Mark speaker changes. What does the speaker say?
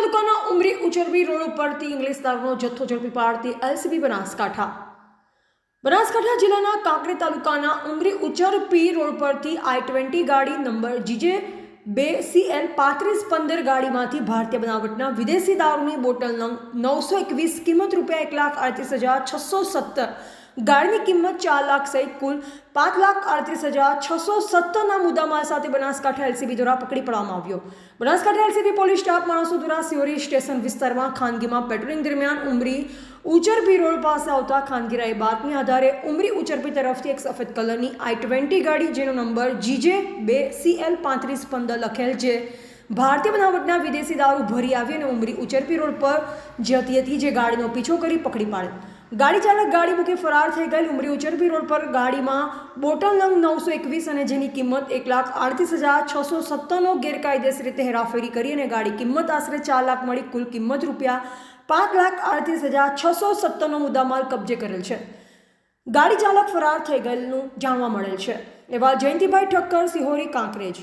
Speaker 1: તાલુકાના ઉમરી ઉચરબી રોડ ઉપરથી ઇંગ્લિશ દારૂનો જથ્થો ઝડપી પાડતી એલસીબી બનાસકાંઠા. બનાસકાંઠા જિલ્લાના કાંકરી તાલુકાના ઉમરી ઉચરપી રોડ પરથી આઈ ટ્વેન્ટી ગાડી નંબર જીજે બે સીએલ પાંત્રીસ પંદર ગાડીમાંથી ભારતીય બનાવટના વિદેશી દારૂની બોટલ નંગ નવસો એકવીસ કિંમત રૂપિયા એક લાખ આડત્રીસ હજાર છસો સત્તર ગાડીની કિંમત ચાર લાખ સહિત કુલ પાંચ લાખ આડત્રીસ હજાર છસો સત્તરના મુદ્દામાલ સાથે બનાસકાંઠા એલસીબી દ્વારા પકડી પાડવામાં આવ્યો. બનાસકાંઠા એલસીબી પોલીસ સ્ટાફ માણસો દ્વારા સિયોરી સ્ટેશન વિસ્તારમાં ખાનગીમાં પેટ્રોલિંગ દરમિયાન ઉમરી ઉચરપી રોડ પાસે આવતા ખાનગીરાએ બાતમી આધારે ઉમરી ઉચરપી તરફથી એક સફેદ કલરની આઈ ટ્વેન્ટી ગાડી જેનો નંબર જીજે બે સીએલ પાંત્રીસ પંદર લખેલ છે. ભારતીય બનાવટના વિદેશી દારૂ ભરી આવી અને ઉમરી ઉચરપી રોડ પર જતી હતી જે ગાડીનો પીછો કરી પકડી પાડી ગાડી ચાલક ગાડી મૂકી ફરાર થઈ ગયેલ. ઉમરી ઉચરબી રોડ પર ગાડીમાં બોટલ નંગ નવસો એકવીસ અને જેની કિંમત એક લાખ આડત્રીસ હજાર છસો સત્તરનો ગેરકાયદેસર રીતે હેરાફેરી કરી અને ગાડી કિંમત આશરે ચાર લાખ મળી કુલ કિંમત રૂપિયા પાંચ લાખ આડત્રીસ હજાર છસો સત્તરનો મુદ્દામાલ કબજે કરેલ છે. ગાડી ચાલક ફરાર થઈ ગયેલનું જાણવા મળેલ છે. એવા જયંતિભાઈ ઠક્કર, સિહોરી, કાંકરેજ.